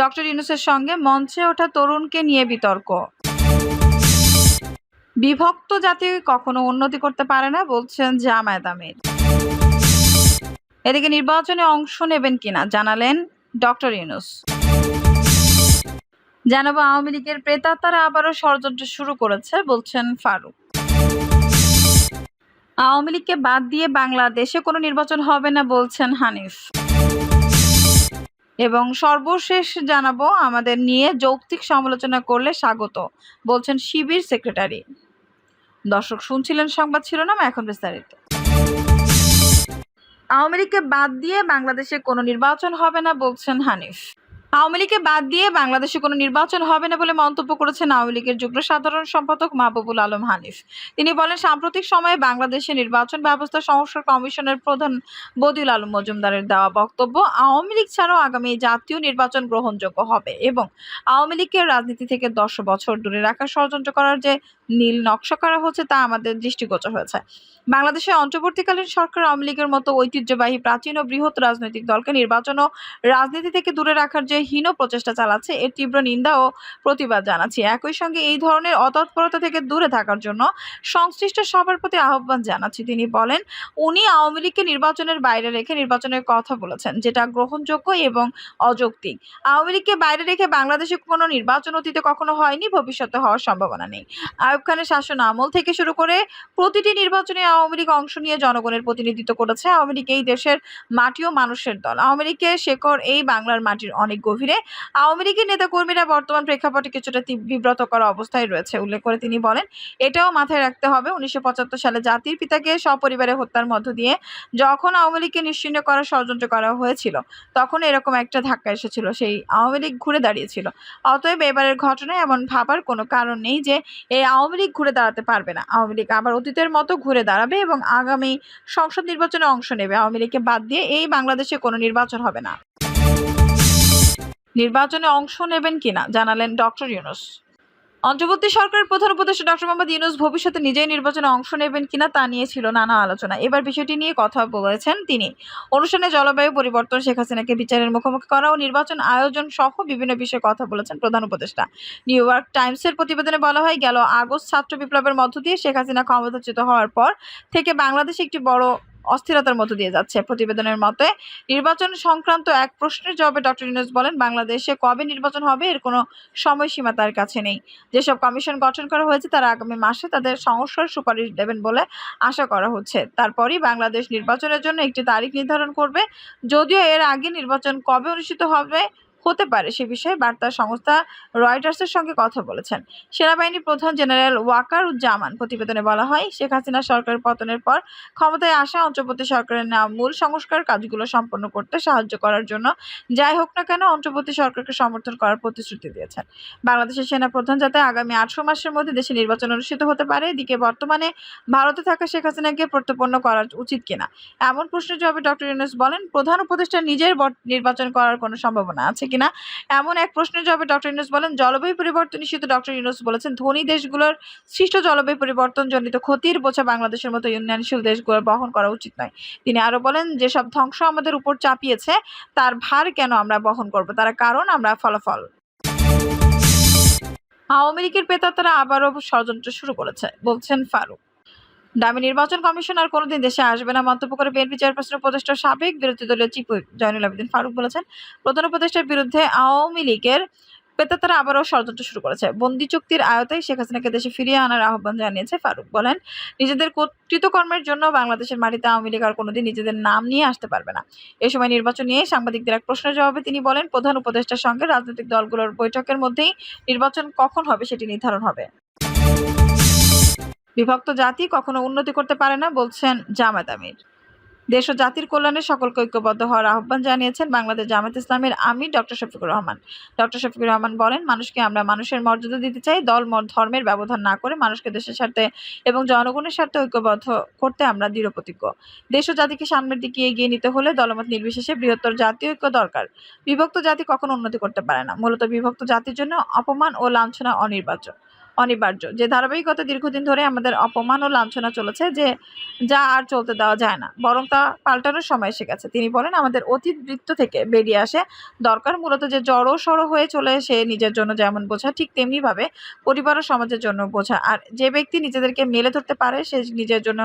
Doctor ইউনুসের সঙ্গে মঞ্চে ওঠা তরুণকে নিয়ে বিতর্ক। বিভক্ত জাতি কখনো উন্নতি করতে পারে না, বলছেন জামায়াত আমির। এদিকে নির্বাচনে অংশ নেবেন কিনা জানালেন ডক্টর ইউনুস। জানাব, আওয়ামী লীগের প্রেতাত্মারা আবারও ষড়যন্ত্র শুরু করেছে, বলছেন ফারুক। আওয়ামী লীগকে বাদ দিয়ে বাংলাদেশে কোনো নির্বাচন হবে না, বলছেন হানিফ। এবং সর্বশেষ জানাব, আমাদের নিয়ে যৌক্তিক সমালোচনা করলে স্বাগত, বলছেন শিবির সেক্রেটারি। দর্শক, শুনছিলেন সংবাদ শিরোনাম, এখন বিস্তারিত। আওয়ামী লীগকে বাদ দিয়ে বাংলাদেশে কোনো নির্বাচন হবে না, বলছেন হানিফ। আওয়ামী লীগকে বাদ দিয়ে বাংলাদেশে কোনো নির্বাচন হবে না বলে মন্তব্য করেছেন আওয়ামী লীগের যুগ্ম সাধারণ সম্পাদক মাহবুবুল আলম হানিফ। তিনি বলেন, সাম্প্রতিক সময়ে বাংলাদেশে নির্বাচন ব্যবস্থা সংস্কার কমিশনের প্রধান বদিউল আলম মজুমদারের দেওয়া বক্তব্য, আওয়ামী লীগ ছাড়াও আগামী জাতীয় নির্বাচন গ্রহণযোগ্য হবে এবং আওয়ামী লীগকে রাজনীতি থেকে দশ বছর দূরে রাখার ষড়যন্ত্র করার যে নীল নকশা করা হচ্ছে তা আমাদের দৃষ্টিগোচর হয়েছে। বাংলাদেশের অন্তর্বর্তীকালীন সরকার আওয়ামী লীগের মতো ঐতিহ্যবাহী প্রাচীন ও বৃহৎ রাজনৈতিক দলকে নির্বাচন ও রাজনীতি থেকে দূরে রাখার যে হীন প্রচেষ্টা চালাচ্ছে, এর তীব্র নিন্দা ও প্রতিবাদ জানাচ্ছি। একই সঙ্গে এই ধরনের অতৎপরতা থেকে দূরে থাকার জন্য সংশ্লিষ্ট সবার প্রতি আহ্বান জানাচ্ছি। তিনি বলেন, উনি আওয়ামী লীগকে নির্বাচনের বাইরে রেখে নির্বাচনের কথা বলেছেন, যেটা গ্রহণযোগ্য এবং অযৌক্তিক। আওয়ামী লীগকে বাইরে রেখে বাংলাদেশে কোনো নির্বাচন অতীতে কখনো হয়নি, ভবিষ্যতে হওয়ার সম্ভাবনা নেই। আয়ুব খানের শাসন আমল থেকে শুরু করে প্রতিটি নির্বাচনে আওয়ামী লীগ অংশ নিয়ে জনগণের প্রতিনিধিত্ব করেছে। আওয়ামী লীগ এই দেশের মাটি ও মানুষের দল। আওয়ামী লীগের শেকড় এই বাংলার মাটির অনেক গভীরে। আওয়ামী লীগের নেতাকর্মীরা বর্তমান প্রেক্ষাপটে কিছুটা তীব- বিব্রত করা অবস্থায় রয়েছে, উল্লেখ করে তিনি বলেন। এটাও মাথায় রাখতে হবে, উনিশশো পঁচাত্তর সালে জাতির পিতাকে সপরিবারে হত্যার মধ্য দিয়ে যখন আওয়ামী লীগকে নিশ্চিহ্ন করার ষড়যন্ত্র করা হয়েছিল, তখন এরকম একটা ধাক্কা এসেছিল, সেই আওয়ামী লীগ ঘুরে দাঁড়িয়েছিল। অতএব এবারের ঘটনায় এমন ভাবার কোনো কারণ নেই যে এই আওয়ামী লীগ ঘুরে দাঁড়াতে পারবে না। আওয়ামী লীগ আবার অতীতের মতো ঘুরে দাঁড়াবে এবং আগামী সংসদ নির্বাচনে অংশ নেবে। আওয়ামী লীগকে বাদ দিয়ে এই বাংলাদেশে কোনো নির্বাচন হবে না। নির্বাচনে অংশ নেবেন কিনা জানালেন ডক্টর ইউনুস। অন্তর্বর্তী সরকারের প্রধান উপদেষ্টা ডক্টর মোহাম্মদ ইউনুস ভবিষ্যতে নিজেই নির্বাচনে অংশ নেবেন কিনা তা নিয়ে ছিল নানা আলোচনা। এবার বিষয়টি নিয়ে কথা বলেছেন তিনি। অনুষ্ঠানে জলবায়ু পরিবর্তন, শেখ হাসিনাকে বিচারের মুখোমুখি করা ও নির্বাচন আয়োজন সহ বিভিন্ন বিষয়ে কথা বলেছেন প্রধান উপদেষ্টা। নিউ ইয়র্ক টাইমসের প্রতিবেদনে বলা হয়, গেল আগস্ট ছাত্র বিপ্লবের মধ্য দিয়ে শেখ হাসিনা ক্ষমতাচ্যুত হওয়ার পর থেকে বাংলাদেশ একটি বড় অস্থিরতার মধ্য দিয়ে যাচ্ছে। প্রতিবেদনের মতে, নির্বাচন সংক্রান্ত এক প্রশ্নের জবাবে ডক্টর ইউনুস বলেন, বাংলাদেশে কবে নির্বাচন হবে এর কোনো সময়সীমা তার কাছে নেই। যেসব কমিশন গঠন করা হয়েছে, তারা আগামী মাসে তাদের সংস্কার সুপারিশ দেবেন বলে আশা করা হচ্ছে। তারপরই বাংলাদেশ নির্বাচনের জন্য একটি তারিখ নির্ধারণ করবে। যদিও এর আগে নির্বাচন কবে অনুষ্ঠিত হবে হতে পারে সে বিষয়ে বার্তা সংস্থা রয়টার্সের সঙ্গে কথা বলেছেন। সেনাবাহিনী প্রধান জেনারেল ওয়াকার উজ্জামান প্রতিবেদনে বলা হয়, শেখ হাসিনা সরকারের পতনের পর ক্ষমতায় আসা অন্তর্বর্তী সরকারের নাম মূল সংস্কার কাজগুলো সম্পন্ন করতে সাহায্য করার জন্য যাই হোক না কেন অন্তর্বর্তী সরকারকে সমর্থন করার প্রতিশ্রুতি দিয়েছেন। বাংলাদেশের সেনা প্রধান যাতে আগামী আটশো মাসের মধ্যে দেশে নির্বাচন অনুষ্ঠিত হতে পারে, এদিকে বর্তমানে ভারতে থাকা শেখ হাসিনাকে প্রত্যর্পণ করা উচিত কিনা, এমন প্রশ্নের জবাবে ডক্টর ইউনুস বলেন, প্রধান উপদেষ্টা নিজের নির্বাচন করার কোনো সম্ভাবনা আছে কিনা। এমন এক প্রশ্নের জবাবে ডক্টর ইউনুস বলেন, জলবায়ু পরিবর্তন ইস্যুতে ডক্টর ইউনুস বলেছেন, ধনী দেশগুলোর সৃষ্ট জলবায়ু পরিবর্তন জনিত ক্ষতির বোঝা বাংলাদেশের মতো উন্নয়নশীল দেশগুলোর বহন করা উচিত নয়। তিনি আরও বলেন, যেসব ধ্বংস আমাদের উপর চাপিয়েছে, তার ভার কেন আমরা বহন করব? তার কারণ আমরা ফলাফল। আওয়ামী লীগের পেতাতারা আবারও ষড়যন্ত্র শুরু করেছে, বলছেন ফারুক। দামি নির্বাচন কমিশন আর কোনোদিন দেশে আসবে না মন্তব্য করে বিএনপি চেয়ারপারসন উপদেষ্টা সাবেক বিরোধী দলীয় চিফ জয়নুল আবেদিন ফারুক বলেছেন, প্রধান উপদেষ্টার বিরুদ্ধে আওয়ামী লীগের পেতাতারা আবারও ষড়যন্ত্র শুরু করেছে। বন্দি চুক্তির আয়তায় শেখ হাসিনাকে দেশে ফিরিয়ে আনার আহ্বান জানিয়েছে ফারুক। বলেন, নিজেদের কৃতকর্মের জন্য বাংলাদেশের মাটিতে আওয়ামী লীগ আর কোনোদিন নিজেদের নাম নিয়ে আসতে পারবে না। এ সময় নির্বাচন নিয়ে সাংবাদিকদের এক প্রশ্নের জবাবে তিনি বলেন, প্রধান উপদেষ্টার সঙ্গে রাজনৈতিক দলগুলোর বৈঠকের মধ্যেই নির্বাচন কখন হবে সেটি নির্ধারণ হবে। বিভক্ত জাতি কখনো উন্নতি করতে পারে না, বলছেন জামাত আমির। দেশ ও জাতির কল্যাণে সকলকে ঐক্যবদ্ধ হওয়ার আহ্বান জানিয়েছেন বাংলাদেশ জামাত ইসলামের আমির ডক্টর শফিকুর রহমান। ডক্টর শফিকুর রহমান বলেন, মানুষকে আমরা মানুষের মর্যাদা দিতে চাই, দল ধর্মের ব্যবধান না করে মানুষকে দেশের স্বার্থে এবং জনগণের স্বার্থে ঐক্যবদ্ধ করতে আমরা দৃঢ় প্রতিজ্ঞ দেশ ও জাতিকে সামনের দিকে এগিয়ে নিতে হলে দলমত নির্বিশেষে বৃহত্তর জাতীয় ঐক্য দরকার। বিভক্ত জাতি কখনো উন্নতি করতে পারে না। মূলত বিভক্ত জাতির জন্য অপমান ও লাঞ্ছনা অনির্বার্য অনিবার্য। যে ধারাবাহিকতা দীর্ঘদিন ধরে আমাদের অপমান ও লাঞ্ছনা চলেছে যে যা আর চলতে দেওয়া যায় না, বরং তা পাল্টানোর সময় এসে গেছে। তিনি বলেন, আমাদের অতীত বৃত্ত থেকে বেরিয়ে আসে। দরকার মূলত যে জড়ো সড়ো হয়ে চলে সে নিজের জন্য যেমন বোঝা, ঠিক তেমনিভাবে পরিবার ও সমাজের জন্য বোঝা। আর যে ব্যক্তি নিজেদেরকে মেলে ধরতে পারে, সে নিজের জন্য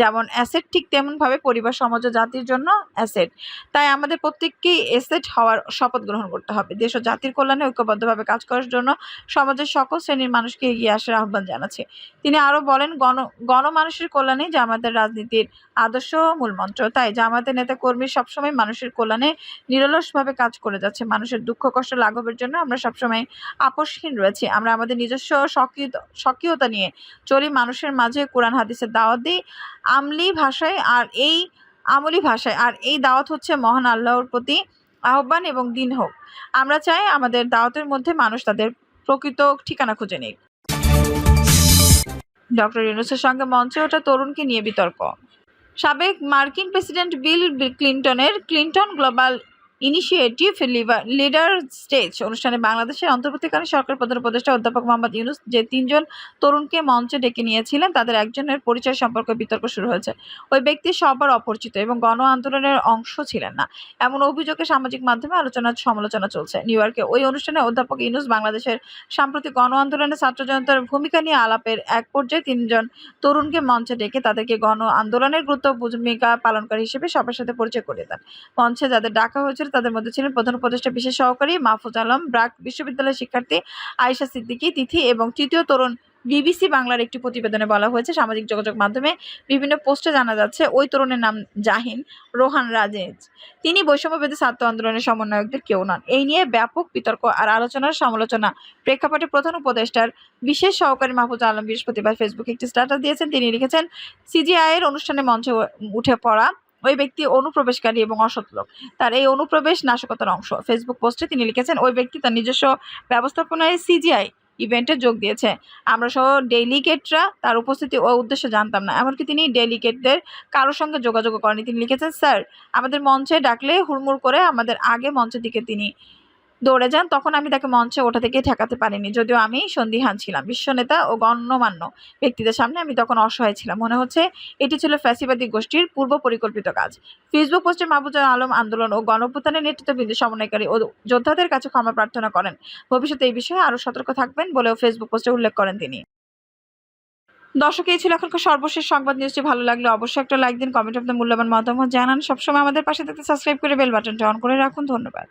যেমন অ্যাসেট, ঠিক তেমনভাবে পরিবার, সমাজ ও জাতির জন্য অ্যাসেট। তাই আমাদের প্রত্যেককেই এসেট হওয়ার শপথ গ্রহণ করতে হবে। দেশ ও জাতির কল্যাণে ঐক্যবদ্ধভাবে কাজ করার জন্য সমাজের সকল শ্রেণির মানুষকে এগিয়ে আসার আহ্বান জানাচ্ছে। তিনি আরও বলেন, গণ, গণমানুষের কল্যাণেই জামাতের রাজনীতির আদর্শ মূলমন্ত্র তাই জামাতের নেতা কর্মী সবসময় মানুষের কল্যাণে নিরলসভাবে কাজ করে যাচ্ছে। মানুষের দুঃখ, কষ্ট লাঘবের জন্য আমরা সবসময় আপোষহীন রয়েছি। আমরা আমাদের নিজস্ব স্বকীয়তা নিয়ে চলি। মানুষের মাঝে কোরআন, হাদিসের দাওয়াত দিই। আমলি ভাষায় আর এই আমলি ভাষায় আর এই দাওয়াত হচ্ছে মহান আল্লাহর প্রতি আহ্বান এবং দিন হোক। আমরা চাই আমাদের দাওয়াতের মধ্যে মানুষ তাদের প্রকৃত ঠিকানা খুঁজে নিক। ডক্টর ইউনুসের সঙ্গে মঞ্চে ওঠা তরুণকে নিয়ে বিতর্ক। সাবেক মার্কিন president Bill ক্লিন্টনের Clinton global initiative leader stage অনুষ্ঠানে বাংলাদেশের অন্তর্বর্তীকালীন সরকার প্রধান উপদেষ্টা অধ্যাপক মোহাম্মদ ইউনুস যে তিনজন তরুণকে মঞ্চে ডেকে নিয়েছিলেন, তাদের একজনের পরিচয় সম্পর্কে বিতর্ক শুরু হয়েছে। ওই ব্যক্তি সবার অপরিচিত এবং গণ আন্দোলনের অংশ ছিলেন না। এমন অভিযোগে সামাজিক মাধ্যমে আলোচনা সমালোচনা চলছে। নিউ ইয়র্কে ওই অনুষ্ঠানে অধ্যাপক ইউনুস বাংলাদেশের সাম্প্রতিক গণ আন্দোলনে ছাত্র জনতার ভূমিকা নিয়ে আলাপের এক পর্যায়ে তিনজন তরুণকে মঞ্চে ডেকে তাদেরকে গণ আন্দোলনের গুরুত্ব ভূমিকা পালনকারী হিসেবে সবার সাথে পরিচয় করিয়ে দেন। মঞ্চে যাদের ডাকা হয়েছিল তাদের মধ্যে ছিলেন প্রধান উপদেষ্টা বিশেষ সহকারী মাহফুজ আলম, ব্রাক বিশ্ববিদ্যালয়ের শিক্ষার্থী আয়েশা সিদ্দিকী, তিথি এবং তৃতীয় তরুণ বিবিসি বাংলার একটি প্রতিবেদনে বলা হয়েছে। সামাজিক যোগাযোগ মাধ্যমে বিভিন্ন পোস্টে জানা যাচ্ছে, ওই তরুণের নাম জাহিন রোহান রাজেজ। তিনি বৈষম্যবেদী ছাত্র আন্দোলনের সমন্বয়কদের কেউ নন। এই নিয়ে ব্যাপক বিতর্ক আর আলোচনার সমালোচনা প্রেক্ষাপটে প্রধান উপদেষ্টার বিশেষ সহকারী মাহফুজ আলম বৃহস্পতিবার ফেসবুকে একটি স্ট্যাটাস দিয়েছেন। তিনি লিখেছেন, সিজিআইয়ের অনুষ্ঠানে মঞ্চে উঠে পড়া ওই ব্যক্তি অনুপ্রবেশকারী এবং অসৎ লোক। তার এই অনুপ্রবেশ নাশকতার অংশ। ফেসবুক পোস্টে তিনি লিখেছেন, ওই ব্যক্তি তার নিজস্ব ব্যবস্থাপনায় সিজিআই ইভেন্টে যোগ দিয়েছে। আমরা সহ ডেলিগেটরা তার উপস্থিতি ও উদ্দেশ্য জানতাম না। এমনকি তিনি ডেলিগেটদের কারোর সঙ্গে যোগাযোগ করেনি তিনি লিখেছেন, স্যার, আমাদের মঞ্চে ডাকলে হুড়মুড় করে আমাদের আগে মঞ্চের দিকে তিনি দৌড়ে যান, তখন আমি তাকে মঞ্চে ওঠা থেকে ঠেকাতে পারিনি। যদিও আমি সন্দিহান ছিলাম, বিশ্বনেতা ও গণ্যমান্য ব্যক্তিদের সামনে আমি তখন অসহায় ছিলাম। মনে হচ্ছে এটি ছিল ফ্যাসিবাদী গোষ্ঠীর পূর্ব পরিকল্পিত কাজ। ফেসবুক পোস্টে মাহবুজুল আলম আন্দোলন ও গণপ্রত্যানের নেতৃত্ববৃন্দ, সমন্বয়কারী ও যোদ্ধাদের কাছে ক্ষমা প্রার্থনা করেন। ভবিষ্যতে এই বিষয়ে আরও সতর্ক থাকবেন বলেও ফেসবুক পোস্টে উল্লেখ করেন তিনি। দর্শক, এই ছিল এখনকার সর্বশেষ সংবাদ নিউজটি। ভালো লাগলে অবশ্যই একটা লাইক দিন, কমেন্ট আপনার মূল্যবান মতামত জানান। সবসময় আমাদের পাশে থাকতে সাবস্ক্রাইব করে বেল বাটনটা অন করে রাখুন। ধন্যবাদ।